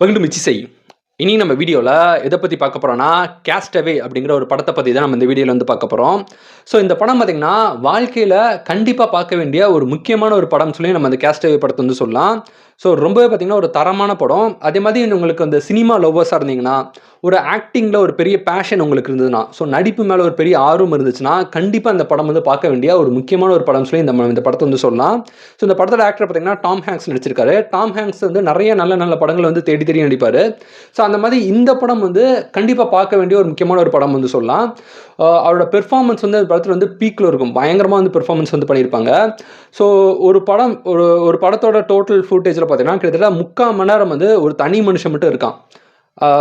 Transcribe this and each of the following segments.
Welcome மிச்சி செய். இனி நம்ம வீடியோவில் எதை பற்றி பார்க்க போகிறோம்னா கேஸ்டவே அப்படிங்கிற ஒரு படத்தை பற்றி தான் நம்ம இந்த வீடியோவில் வந்து பார்க்க போகிறோம் ஸோ இந்த படம் பார்த்திங்கன்னா வாழ்க்கையில் கண்டிப்பாக பார்க்க வேண்டிய ஒரு முக்கியமான ஒரு படம்னு சொல்லி நம்ம அந்த கேஸ்டவே படத்தை வந்து சொல்லலாம். ஸோ ரொம்பவே பார்த்தீங்கன்னா ஒரு தரமான படம். அதே மாதிரி உங்களுக்கு அந்த சினிமா லவ்வர்ஸாக இருந்தீங்கன்னா ஒரு ஆக்டிங்கில் ஒரு பெரிய பேஷன் உங்களுக்கு இருந்ததுன்னா ஸோ நடிப்பு மேலே ஒரு பெரிய ஆர்வம் இருந்துச்சுன்னா கண்டிப்பாக அந்த படம் வந்து பார்க்க வேண்டிய ஒரு முக்கியமான ஒரு படம் சொல்லி இந்த இந்த படத்தை வந்து சொல்லலாம். ஸோ இந்த படத்தோட ஆக்டர் பார்த்தீங்கன்னா டாம் ஹேங்ஸ் நடிச்சிருக்காரு. டாம் ஹேங்ஸ் வந்து நிறைய நல்ல நல்ல படங்கள் வந்து தேடி தேடி நடிப்பார். ஸோ அந்த மாதிரி இந்த படம் வந்து கண்டிப்பாக பார்க்க வேண்டிய ஒரு முக்கியமான ஒரு படம் வந்து சொல்லலாம். அவரோட பெர்ஃபார்மன்ஸ் வந்து அந்த படத்தில் வந்து பீக்கில் இருக்கும். பயங்கரமாக வந்து பெர்ஃபார்மன்ஸ் வந்து பண்ணியிருப்பாங்க. ஸோ ஒரு படம் ஒரு ஒரு படத்தோட டோட்டல் ஃபுட்டேஜில் பார்த்தீங்கன்னா கிட்டத்தட்ட முக்கால் மணி நேரம் வந்து ஒரு தனி மனுஷன் மட்டும் இருக்கான்.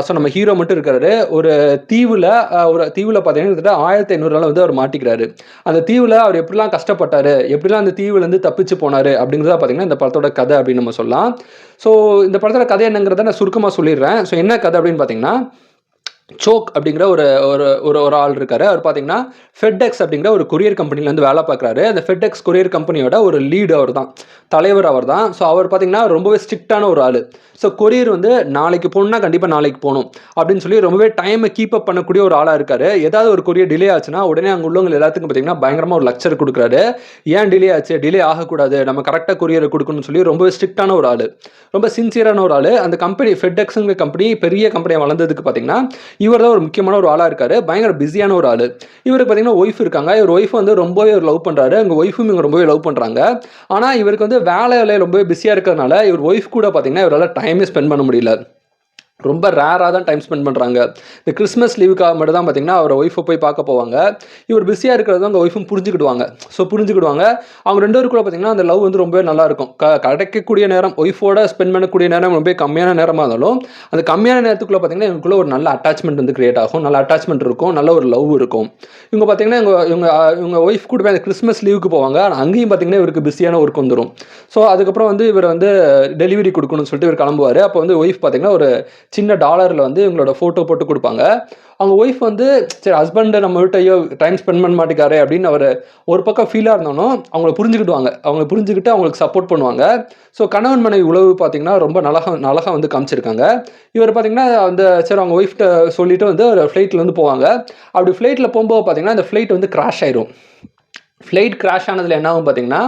ஸோ நம்ம ஹீரோ மட்டும் இருக்காரு ஒரு தீவில் ஒரு தீவில் பார்த்தீங்கன்னா கிட்டத்தட்ட ஆயிரத்தி ஐநூறுல வந்து அவர் மாட்டிக்கிறாரு. அந்த தீவில் அவர் எப்படிலாம் கஷ்டப்பட்டார் எப்படிலாம் அந்த தீவுலேருந்து தப்பிச்சு போனார் அப்படிங்கிறத பார்த்தீங்கன்னா இந்த படத்தோட கதை அப்படின்னு நம்ம சொல்லலாம். ஸோ இந்த படத்தோட கதை என்னங்கிறத நான் சுருக்கமாக சொல்லிடுறேன். ஸோ என்ன கதை அப்படின்னு பார்த்தீங்கன்னா சோக் அப்படிங்கிற ஒரு ஒரு ஒரு ஒரு ஆள் இருக்காரு. அவர் பார்த்தீங்கன்னா ஃபெட்எக்ஸ் அப்படிங்கிற ஒரு கொரியர் கம்பெனிலேருந்து வேலை பார்க்குறாரு அந்த ஃபெட்எக்ஸ் கொரியர் கம்பெனியோட ஒரு லீடு அவர் தான் தலைவர் அவர் தான் ஸோ அவர் பார்த்தீங்கன்னா ரொம்பவே ஸ்ட்ரிக்டான ஒரு ஆள். ஸோ கொரியர் வந்து நாளைக்கு போகணுன்னா கண்டிப்பாக நாளைக்கு போகணும். அப்படின்னு சொல்லி ரொம்பவே டைமை கீப் அப் பண்ணக்கூடிய ஒரு ஆளாக இருக்காரு. ஏதாவது ஒரு கொரியர் டிலே ஆச்சுன்னா உடனே அங்கே உள்ளவங்க எல்லாத்துக்கும் பார்த்தீங்கன்னா பயங்கரமாக ஒரு லெக்சர் கொடுக்குறாரு. ஏன் டிலே ஆச்சு? டிலே ஆகக்கூடாது. நம்ம கரெக்டாக கொரியர் கொடுக்கணும்னு சொல்லி ரொம்பவே ஸ்ட்ரிக்டான ஒரு ஆள். ரொம்ப சின்சியரான ஒரு ஆள். அந்த கம்பெனி ஃபெட்எக்ஸுங்கிற கம்பெனி பெரிய கம்பெனியாக வளர்ந்ததுக்கு பார்த்தீங்கன்னா இவர் தான் ஒரு முக்கியமான ஒரு ஆளாக இருக்காரு. பயங்கர பிஸியான ஒரு ஆள். இவருக்கு பார்த்தீங்கன்னா ஒய்ஃப் இருக்காங்க. இவர் ஒய்ஃப் வந்து ரொம்பவே லவ் பண்ணுறாரு அவங்க ஒய்ஃபும் இவங்க ரொம்பவே லவ் பண்ணுறாங்க ஆனால் இவருக்கு வந்து வேலையில ரொம்பவே பிஸியாக இருக்கிறதுனால இவர் ஒய்ஃப் கூட பார்த்தீங்கன்னா இவரால் டைமே ஸ்பெண்ட் பண்ண முடியல. ரொம்ப ரேராக தான் டைம் ஸ்பெண்ட் பண்ணுறாங்க இந்த கிறிஸ்மஸ் லீவுக்காக மட்டும் தான் பார்த்தீங்கன்னா அவர் ஒய்ஃபை போய் பார்க்க போவாங்க. இவர் பிஸியாக இருக்கிறது அவங்க ஒய்ஃபும் புரிஞ்சுக்கிடுவாங்க. ஸோ புரிஞ்சுக்கிடுவாங்க. அவங்க ரெண்டு பேருக்குள்ள பார்த்தீங்கன்னா அந்த லவ் வந்து ரொம்பவே நல்லாயிருக்கும் க கிடைக்கக்கூடிய நேரம் ஒய்ஃபோட ஸ்பெண்ட் பண்ணக்கூடிய நேரம் ரொம்ப கம்மியான நேரமாக இருந்தாலும் அந்த கம்மியான நேரத்துக்குள்ளே பார்த்தீங்கன்னா இவங்களுக்குள்ள ஒரு நல்ல அட்டாச்மெண்ட் வந்து கிரியேட் ஆகும். நல்ல அட்டாச்மெண்ட் இருக்கும். நல்ல ஒரு லவ் இருக்கும். இவங்க பார்த்தீங்கன்னா இவங்க இவங்க இவங்க ஒய்ஃப் கூட போய் அந்த கிறிஸ்மஸ் லீவுக்கு போவாங்க. ஆனால் அங்கேயும் பார்த்தீங்கன்னா இவருக்கு பிஸியான ஒர்க் வந்துடும் ஸோ அதுக்கப்புறம் வந்து இவர் வந்து டெலிவரி கொடுக்கணும்னு சொல்லிட்டு இவர் கிளம்புவார். அப்போ வந்து ஒய்ஃப் பார்த்தீங்கன்னா ஒரு சின்ன டாலரில் வந்து இவங்களோட ஃபோட்டோ போட்டு கொடுப்பாங்க. அவங்க ஒய்ஃப் வந்து சரி ஹஸ்பண்டை நம்ம ஐயோ டைம் ஸ்பெண்ட் பண்ண மாட்டேக்காரு அப்படின்னு அவர் ஒரு பக்கம் ஃபீலாக இருந்தாலும் அவங்கள புரிஞ்சுக்கிடுவாங்க. அவங்கள புரிஞ்சுக்கிட்டு அவங்களுக்கு சப்போர்ட் பண்ணுவாங்க. ஸோ கணவன் மனைவி உழவு பார்த்தீங்கன்னா ரொம்ப நலகா நலகா வந்து காமிச்சிருக்காங்க. இவர் பார்த்தீங்கன்னா அந்த சரி அவங்க ஒய்ஃப்ட்ட சொல்லிட்டு வந்து ஒரு ஃப்ளைட்டில் வந்து போவாங்க. அப்படி ஃப்ளைட்டில் போகும்போது பார்த்தீங்கன்னா அந்த ஃப்ளைட் வந்து கிராஷ் ஆயிரும். ஃப்ளைட் கிராஷ் ஆனதில் என்ன ஆகும் பார்த்தீங்கன்னா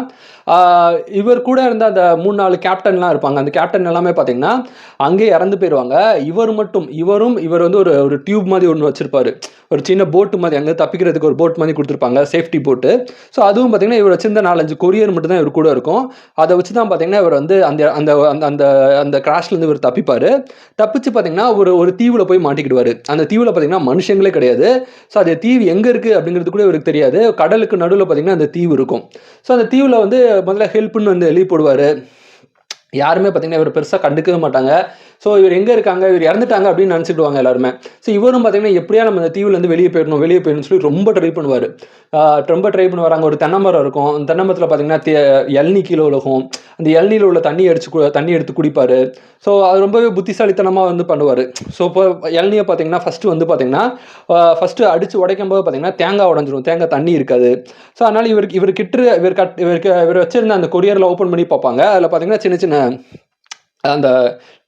இவர் கூட இருந்த அந்த மூணு நாலு கேப்டன்லாம் இருப்பாங்க. அந்த கேப்டன் எல்லாமே பார்த்தீங்கன்னா அங்கேயே இறந்து போயிடுவாங்க இவர் மட்டும் இவரும் இவர் வந்து ஒரு ஒரு டியூப் மாதிரி ஒன்று வச்சிருப்பாரு. ஒரு சின்ன போட்டு மாதிரி அங்கே தப்பிக்கிறதுக்கு ஒரு போட் மாதிரி கொடுத்துருப்பாங்க. சேஃப்டி போட்டு. ஸோ அதுவும் பார்த்தீங்கன்னா இவர் வச்சிருந்த நாலஞ்சு கொரியர் மட்டும் தான் இவர் கூட இருக்கும். அதை வச்சு தான் பார்த்தீங்கன்னா இவர் வந்து அந்த அந்த அந்த அந்த அந்த கிராஷ்லேருந்து இவர் தப்பிப்பார். தப்பிச்சு பார்த்தீங்கன்னா ஒரு ஒரு தீவில் போய் மாட்டிக்கிடுவார். அந்த தீவில் பார்த்தீங்கன்னா மனுஷங்களே கிடையாது. ஸோ அந்த தீவு எங்கே இருக்குது அப்படிங்கிறது கூட இவருக்கு தெரியாது. கடலுக்கு நடுவில் பார்த்தீங்கன்னா அந்த தீவு இருக்கும். ஸோ அந்த தீவில் வந்து முதல்ல ஹெல்ப்னு வந்து எழுதி போடுவார். யாருமே பார்த்தீங்கன்னா இவர் பெருசாக கண்டுக்கவே மாட்டாங்க. ஸோ இவர் எங்கே இருக்காங்க? இவர் இறந்துட்டாங்க அப்படின்னு நினச்சிடுவாங்க எல்லாருமே. ஸோ இவரும் பார்த்தீங்கன்னா எப்படியா நம்ம இந்த தீவுலேருந்து வெளியே போயிடணும் வெளியே போயிடணும்னு சொல்லி ரொம்ப ட்ரை பண்ணுவார். ரொம்ப ட்ரை பண்ணுவார். அங்கே ஒரு தென்னை மரம் இருக்கும். அந்த தென்னை மரத்தில் பார்த்தீங்கன்னா தே- இளநீ கீழே உலகம் அந்த இளநீல உள்ள தண்ணி அடிச்சு கு- தண்ணி எடுத்து குடிப்பார். ஸோ அது ரொம்பவே புத்திசாலித்தனமாக வந்து பண்ணுவார். ஸோ இப்போ இளநியை பார்த்தீங்கன்னா ஃபஸ்ட்டு வந்து பார்த்தீங்கன்னா ஃபஸ்ட்டு அடித்து உடைக்கும் போது பார்த்தீங்கன்னா தேங்காய் உடஞ்சிரும். தேங்காய் தண்ணி இருக்காது. ஸோ அதனால் இவருக்கு இவர் கிட்ட இவர் கட் இவருக்கு இவர் வச்சிருந்த அந்த கொரியரில் ஓப்பன் பண்ணி பார்ப்பாங்க. அதில் பார்த்தீங்கன்னா சின்ன சின்ன அந்த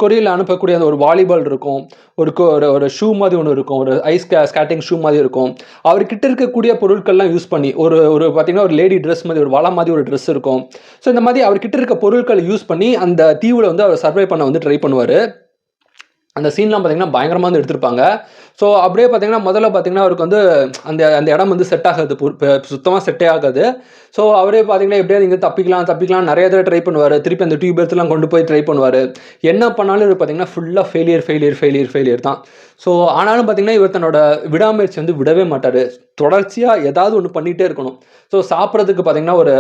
கொரியரில் அனுப்பக்கூடிய அந்த ஒரு வாலிபால் இருக்கும் ஒரு ஒரு ஒரு ஷூ மாதிரி ஒன்று இருக்கும் ஒரு ஐஸ் ஸ்கேட்டிங் ஷூ மாதிரி இருக்கும். அவர்கிட்ட இருக்கக்கூடிய பொருட்கள்லாம் யூஸ் பண்ணி ஒரு ஒரு பார்த்தீங்கன்னா ஒரு லேடி ட்ரெஸ் மாதிரி ஒரு வலை மாதிரி ஒரு ட்ரெஸ் இருக்கும். ஸோ இந்த மாதிரி அவர்கிட்ட இருக்க பொருட்களை யூஸ் பண்ணி அந்த தீவில் வந்து அவர் சர்வை பண்ண வந்து ட்ரை பண்ணுவார். அந்த சீன்லாம் பார்த்தீங்கன்னா பயங்கரமாக வந்து எடுத்திருப்பாங்க. ஸோ அப்படியே பார்த்தீங்கன்னா முதல்ல பார்த்தீங்கன்னா அவருக்கு வந்து அந்த அந்த இடம் வந்து செட் ஆகாது. சுத்தமாக செட்டே ஆகாது. ஸோ அவரே பார்த்தீங்கன்னா எப்படியாவது இங்கே தப்பிக்கலாம் தப்பிக்கலாம் நிறைய தடவை ட்ரை பண்ணுவார். திருப்பி அந்த டியூப் எடுத்துலாம் கொண்டு போய் ட்ரை பண்ணுவார். என்ன பண்ணாலும் இவர் பார்த்தீங்கன்னா ஃபுல்லாக ஃபெயிலியர் ஃபெயிலியர் ஃபெயிலியர் ஃபெயிலியர் தான். ஸோ ஆனாலும் பார்த்தீங்கன்னா இவர் தன்னோட விடாமுயற்சி வந்து விடவே மாட்டார். தொடர்ச்சியாக ஏதாவது ஒன்று பண்ணிகிட்டே இருக்கணும். ஸோ சாப்பிட்றதுக்கு பார்த்தீங்கன்னா ஒரு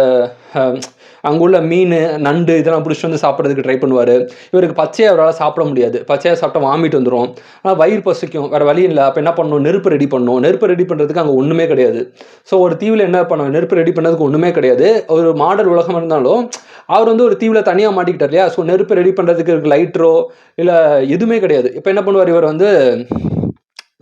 அங்குள்ள மீன் நண்டு இதெல்லாம் பிடிச்சிட்டு வந்து சாப்பிட்றதுக்கு ட்ரை பண்ணுவார். இவருக்கு பச்சையை அவரால் சாப்பிட முடியாது. பச்சையாக சாப்பிட்டா வாமிட் வந்துடும் ஆனால் வயிறு பசிக்கும். வேறு வழி இல்லை அப்போ என்ன பண்ணணும்? நெருப்பு ரெடி பண்ணணும். நெருப்பு ரெடி பண்ணுறதுக்கு அங்கே ஒன்றுமே கிடையாது. ஸோ ஒரு தீவில் என்ன பண்ணுவோம் நெருப்பு ரெடி பண்ணதுக்கு ஒன்றுமே கிடையாது. ஒரு மாடல் உலகம் இருந்தாலும் அவர் வந்து ஒரு தீவில் தனியாக மாட்டிக்கிட்டார் இல்லையா? ஸோ நெருப்பு ரெடி பண்ணுறதுக்கு லைட்ரோ இல்லை எதுவுமே கிடையாது. இப்போ என்ன பண்ணுவார்? இவர் வந்து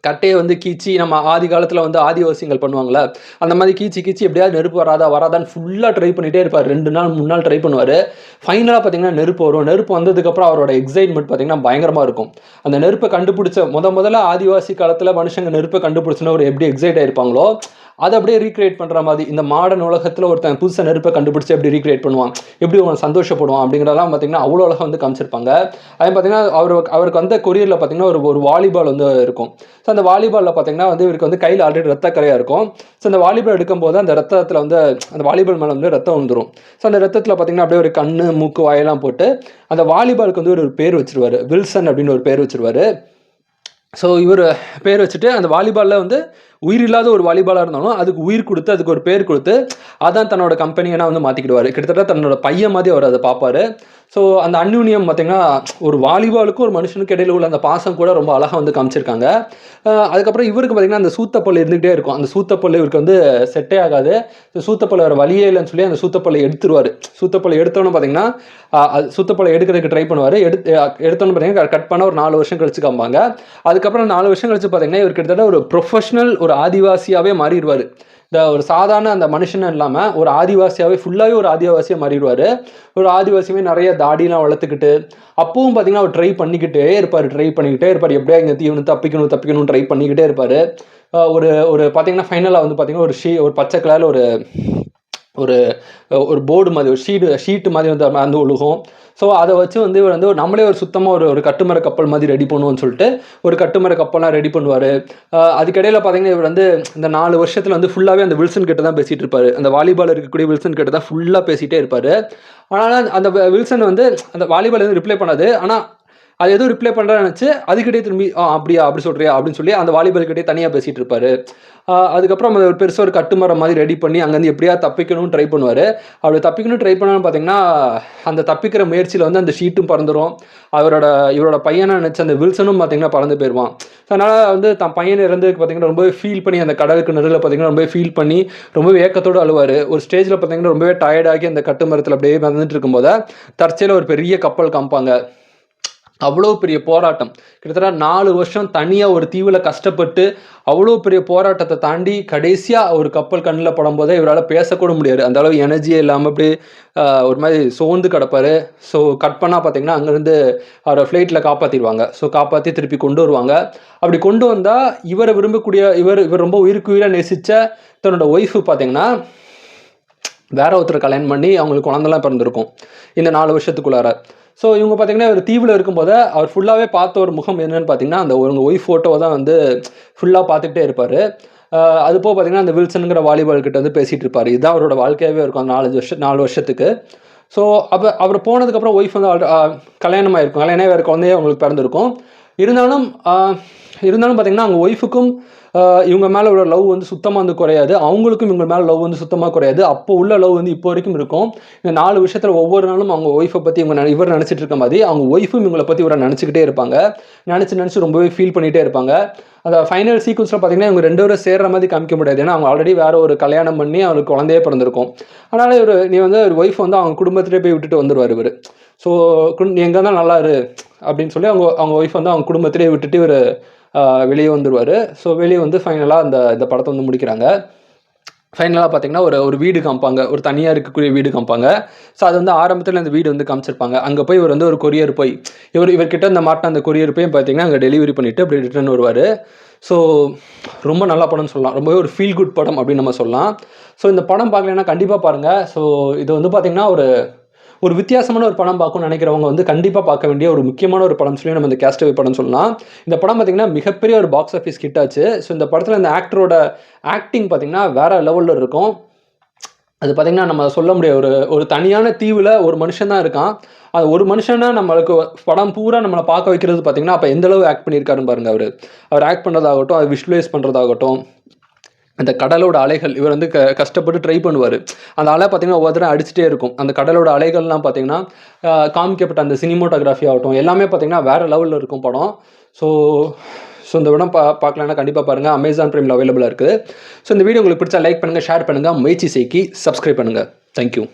கட்டையை வந்து கீச்சி நம்ம ஆதி காலத்தில் வந்து ஆதிவாசிகள் பண்ணுவாங்களே அந்த மாதிரி கீச்சி கீச்சி எப்படியாவது நெருப்பு வராதா வராதான்னு ஃபுல்லாக ட்ரை பண்ணிகிட்டே இருப்பார். ரெண்டு நாள் மூணு நாள் ட்ரை பண்ணுவார். ஃபைனலாக பார்த்தீங்கன்னா நெருப்பு வரும். நெருப்பு வந்ததுக்கப்புறம் அவரோட எக்ஸைட்மெண்ட் பார்த்தீங்கன்னா பயங்கரமாக இருக்கும். அந்த நெருப்பை கண்டுபிடிச்ச முத முதல்ல ஆதிவாசி காலத்தில் மனுஷங்க நெருப்பை கண்டுபிடிச்சின ஒரு எப்படி எக்ஸைட் ஆயிருப்பாங்களோ அதை அப்படியே ரீக்ரியேட் பண்ணுற மாதிரி. இந்த மாடர்ன் உலகத்தில் ஒருத்தன் புதுசாக நெருப்பை கண்டுபிடிச்சி எப்படி ரீக்ரியேட் பண்ணுவான் எப்படி அவன் சந்தோஷப்படுவான் அப்படிங்கிறதெல்லாம் பார்த்தீங்கன்னா அவ்வளோ அழகாக வந்து காமிச்சிருப்பாங்க. அதே பார்த்தீங்கன்னா அவர் அவருக்கு வந்து கொரியரில் பார்த்தீங்கன்னா ஒரு ஒரு வாலிபால் வந்து இருக்கும். ஸோ அந்த வாலிபாலில் பார்த்தீங்கன்னா வந்து இவருக்கு வந்து கையில் ஆல்ரெடி ரத்த கரையாக இருக்கும். ஸோ அந்த வாலிபால் எடுக்கும்போது அந்த ரத்தத்தில் வந்து அந்த வாலிபால் மேலே வந்து ரத்தம் வந்துடும் ஸோ அந்த ரத்தத்தில் பார்த்தீங்கன்னா அப்படியே ஒரு கண்ணு மூக்கு வாயெல்லாம் போட்டு அந்த வாலிபாலுக்கு வந்து ஒரு பேர் வச்சிருவாரு. வில்சன் அப்படின்னு ஒரு பேர் வச்சிருவாரு. ஸோ இவர் பேர் வச்சுட்டு அந்த வாலிபாலில் வந்து உயிர் இல்லாத ஒரு வாலிபாலாக இருந்தாலும் அதுக்கு உயிர் கொடுத்து அதுக்கு ஒரு பேர் கொடுத்து அதான் தன்னோட கம்பெனியனா வந்து மாற்றிக்கிடுவார் கிட்டத்தட்ட தன்னோட பையன் மாதிரி அவர் அதை பார்ப்பாரு. ஸோ அந்த அந்யூன்யம் பார்த்தீங்கன்னா ஒரு வாலிபாலுக்கும் ஒரு மனுஷனுக்கு இடையில உள்ள அந்த பாசம் கூட ரொம்ப அழகாக வந்து காமிச்சிருக்காங்க. அதுக்கப்புறம் இவருக்கு பார்த்தீங்கன்னா அந்த சூத்தப்பல் இருந்துகிட்டே இருக்கும். அந்த சூத்தப்பல் இவருக்கு வந்து செட்டே ஆகாது. சூத்தப்பல் வேறு வழியே இல்லைன்னு சொல்லி அந்த சூத்தப்பல்லை எடுத்துருவார். சூத்தப்பல்லை எடுத்தோன்னு பார்த்தீங்கன்னா அது எடுக்கிறதுக்கு ட்ரை பண்ணுவார். எடுத்து எடுத்தோன்னு பார்த்தீங்கன்னா கட் பண்ண ஒரு நாலு வருஷம் கழிச்சு காம்பாங்க. அதுக்கப்புறம் நாலு வருஷம் கழிச்சு பார்த்தீங்கன்னா இவர் கிட்டத்தட்ட ஒரு ப்ரொஃபஷனல் ஒரு ஆதிவாசியாகவே மாறிடுவார். இந்த ஒரு சாதாரண அந்த மனுஷன் இல்லாமல் ஒரு ஆதிவாசியாகவே ஃபுல்லாகவே ஒரு ஆதிவாசியாக மாறிடுவார். ஒரு ஆதிவாசியுமே நிறைய தாடிலாம் வளர்த்துக்கிட்டு அப்பவும் பார்த்தீங்கன்னா அவர் ட்ரை பண்ணிக்கிட்டே இருப்பார் ட்ரை பண்ணிக்கிட்டே இருப்பார். எப்படியா இங்கே தீவனம் தப்பிக்கணும் தப்பிக்கணும் ட்ரை பண்ணிக்கிட்டே இருப்பார். ஒரு ஒரு பார்த்தீங்கன்னா ஃபைனலாக வந்து பார்த்தீங்கன்னா ஒரு ஷீ ஒரு பச்சை கலரில் ஒரு ஒரு ஒரு போர்டு மாதிரி ஒரு ஷீடு ஷீட்டு மாதிரி வந்து அந்த ஒழுகும் ஸோ அதை வச்சு வந்து இவர் வந்து நம்மளே ஒரு சுத்தமாக ஒரு ஒரு கட்டுமர கப்பல் மாதிரி ரெடி பண்ணுவோம்னு சொல்லிட்டு ஒரு கட்டுமர கப்பல்லாம் ரெடி பண்ணுவார். அதுக்கிடையில் பார்த்தீங்கன்னா இவர் வந்து இந்த நாலு வருஷத்தில் வந்து ஃபுல்லாகவே அந்த வில்சன் கிட்ட தான் பேசிகிட்டு இருப்பார். அந்த வாலிபால் இருக்கக்கூடிய வில்சன் கிட்ட தான் ஃபுல்லாக பேசிகிட்டே இருப்பார். ஆனால் அந்த வில்சன் வந்து அந்த வாலிபால் வந்து ரிப்ளை பண்ணாது. ஆனால் அது எதுவும் ரிப்ளை பண்ணுறான்னு நினச்சி அதுக்கிட்டே திரும்பி ஆ அப்படியா அப்படி சொல்கிறியா அப்படின்னு சொல்லி அந்த வாலிபால்கிட்டே தனியாக பேசிகிட்டு இருப்பார். அதுக்கப்புறம் அந்த ஒரு பெருசாக ஒரு கட்டுமரம் மாதிரி ரெடி பண்ணி அங்கேருந்து எப்படியா தப்பிக்கணும்னு ட்ரை பண்ணுவார். அப்படி தப்பிக்கணும் ட்ரை பண்ணான்னு பார்த்தீங்கன்னா அந்த தப்பிக்கிற முயற்சியில் வந்து அந்த ஷீட்டும் பறந்துடும் அவரோட இவரோட பையனை நினச்சி அந்த வில்சனும் பார்த்தீங்கன்னா பறந்து போயிடுவான் அதனால் வந்து தன் பையன் இறந்து பார்த்தீங்கன்னா ரொம்பவே ஃபீல் பண்ணி அந்த கடலுக்கு நடுவில் பார்த்தீங்கன்னா ரொம்பவே ஃபீல் பண்ணி ரொம்ப ஏக்கத்தோடு அழுவார். ஒரு ஸ்டேஜில் பார்த்தீங்கன்னா ரொம்பவே டயர்டாகி அந்த கட்டுமரத்தில் அப்படியே வந்துட்டு இருக்கும்போது தற்செயலில் ஒரு பெரிய கப்பல் காமிப்பாங்க அவ்வளோ பெரிய போராட்டம். கிட்டத்தட்ட நாலு வருஷம் தனியாக ஒரு தீவில் கஷ்டப்பட்டு அவ்வளோ பெரிய போராட்டத்தை தாண்டி கடைசியாக ஒரு கப்பல் கண்ணில் படும்போதே இவரால் பேசக்கூட முடியாது. அந்த அளவு எனர்ஜியே இல்லாமல் அப்படி ஒரு மாதிரி சோர்ந்து கிடப்பார். ஸோ கட் பண்ணால் பார்த்தீங்கன்னா அங்கேருந்து அவரை ஃப்ளைட்டில் காப்பாற்றிடுவாங்க ஸோ காப்பாற்றி திருப்பி கொண்டு வருவாங்க. அப்படி கொண்டு வந்தால் இவரை விரும்பக்கூடிய இவர் இவர் ரொம்ப உயிருக்கு உயிராக நேசித்த தன்னோட ஒய்ஃபு பார்த்தீங்கன்னா வேற ஒருத்தர் கல்யாணம் பண்ணி அவங்களுக்கு குழந்தெல்லாம் பிறந்திருக்கும். இந்த நாலு வருஷத்துக்குள்ளார. ஸோ இவங்க பார்த்தீங்கன்னா ஒரு தீவில் இருக்கும்போது அவர் ஃபுல்லாகவே பார்த்த ஒரு முகம் என்னன்னு பார்த்தீங்கன்னா அந்த ஒரு ஒய்ஃப் ஃபோட்டோவை தான் வந்து ஃபுல்லாக பார்த்துக்கிட்டே இருப்பார். அது போக பார்த்தீங்கன்னா அந்த வில்சனுங்கிற வாலிபால் கிட்ட வந்து பேசிகிட்டு இருப்பார். இதுதான் அவரோட வாழ்க்கையாகவே இருக்கும் அந்த நாலஞ்சு வருஷம் நாலு வருஷத்துக்கு. ஸோ அப்போ அவர் போனதுக்கப்புறம் ஒய்ஃப் வந்து கல்யாணம் ஆகிருக்கும் கல்யாணம் வேறு குழந்தையே அவங்களுக்கு பிறந்திருக்கும். இருந்தாலும் இருந்தாலும் பார்த்தீங்கன்னா அவங்க ஒய்ஃபுக்கும் இவங்க மேலே உள்ள லவ் வந்து சுத்தமாக வந்து குறையாது. அவங்களுக்கும் இவங்க மேலே லவ் வந்து சுத்தமாக குறையாது. அப்போ உள்ள லவ் வந்து இப்போ வரைக்கும் இருக்கும். இந்த நாலு விஷயத்தில் ஒவ்வொரு நாளும் அவங்க ஒய்ஃபை பற்றி இவங்க இவர் நினச்சிட்டு இருக்க மாதிரி அவங்க ஒய்ஃபும் இவங்களை பற்றி இவரை நினச்சிக்கிட்டே இருப்பாங்க. நினச்சி நினச்சி ரொம்பவே ஃபீல் பண்ணிகிட்டே இருப்பாங்க. அந்த ஃபைனல் சீக்வன்ஸில் பார்த்தீங்கன்னா இவங்க ரெண்டு பேரும் சேர்ற மாதிரி காமிக்க முடியாது. ஏன்னா அவங்க ஆல்ரெடி வேற ஒரு கல்யாணம் பண்ணி அவருக்கு குழந்தையே பிறந்திருக்கும். அதனால் இவர் நீ வந்து ஒரு ஒய்ஃப் வந்து அவங்க குடும்பத்திலே போய் விட்டுட்டு வந்துடுவார் இவர். ஸோ நீ எங்கே தான் நல்லா இரு அப்படின்னு சொல்லி அவங்க அவங்க ஒய்ஃப் வந்து அவங்க குடும்பத்திலே விட்டுட்டு இவர் வெளியே வந்துடுவார் ஸோ வெளியே வந்து ஃபைனலாக அந்த இந்த படத்தை வந்து முடிக்கிறாங்க. ஃபைனலாக பார்த்தீங்கன்னா ஒரு ஒரு வீடு காமிப்பாங்க ஒரு தனியாக இருக்கக்கூடிய வீடு காமிப்பாங்க ஸோ அது வந்து ஆரம்பத்தில் அந்த வீடு வந்து காமிச்சிருப்பாங்க. அங்கே போய் இவர் வந்து ஒரு கொரியர் போய் இவர் இவர்கிட்ட இந்த மாட்டின அந்த கொரியர் போய் பார்த்தீங்கன்னா அங்கே டெலிவரி பண்ணிவிட்டு அப்படி ரிட்டர்ன் வருவார். ஸோ ரொம்ப நல்ல படம்னு சொல்லலாம். ரொம்பவே ஒரு ஃபீல் குட் படம் அப்படின்னு நம்ம சொல்லலாம். ஸோ இந்த படம் பார்க்கலன்னா கண்டிப்பாக பாருங்கள் ஸோ இது வந்து பார்த்திங்கன்னா ஒரு ஒரு வித்தியாசமான ஒரு படம் பார்க்கணும்னு நினைக்கிறவங்க வந்து கண்டிப்பாக பார்க்க வேண்டிய ஒரு முக்கியமான ஒரு படம் சொல்லி நம்ம இந்த கேஸ்டவே படம் சொல்லலாம். இந்த படம் பார்த்திங்கன்னா மிகப்பெரிய ஒரு பாக்ஸ் ஆஃபீஸ் கிட்டாச்சு ஸோ இந்த படத்தில் இந்த ஆக்டரோட ஆக்டிங் பார்த்திங்கன்னா வேற லெவலில் இருக்கும். அது பார்த்திங்கன்னா நம்ம சொல்ல முடியாது. ஒரு ஒரு தனியான தீவில் ஒரு மனுஷன் தான் இருக்கான். அது ஒரு மனுஷனா நம்மளுக்கு படம் பூரா நம்மளை பார்க்க வைக்கிறது பார்த்திங்கன்னா அப்போ எந்தளவு ஆக்ட் பண்ணியிருக்காருன்னு பாருங்கள் அவர். அவர் ஆக்ட் பண்ணுறதாகட்டும் அது விஷுவலைஸ் பண்ணுறதாகட்டும் அந்த கடலோட அலைகள் இவர் வந்து க கஷ்டப்பட்டு ட்ரை பண்ணுவார். அந்த அலை பார்த்தீங்கன்னா ஒவ்வொருத்தரும் அடிச்சுட்டே இருக்கும். அந்த கடலோட அலைகள்லாம் பார்த்தீங்கன்னா காமிக்கப்பட்ட அந்த சினிமோட்டோகிராஃபி ஆகட்டும் எல்லாமே பார்த்தீங்கன்னா வேறு லெவலில் இருக்கும் படம். ஸோ ஸோ இந்த படம் பா பார்க்கலான்னா கண்டிப்பாக பாருங்கள் அமேசான் ப்ரைமில் அவைலபிளாக இருக்குது. ஸோ இந்த வீடியோ உங்களுக்கு பிடிச்சா லைக் பண்ணுங்கள் ஷேர் பண்ணுங்கள் முயற்சி செய்கி சப்ஸ்கிரைப் பண்ணுங்கள் தேங்க்யூ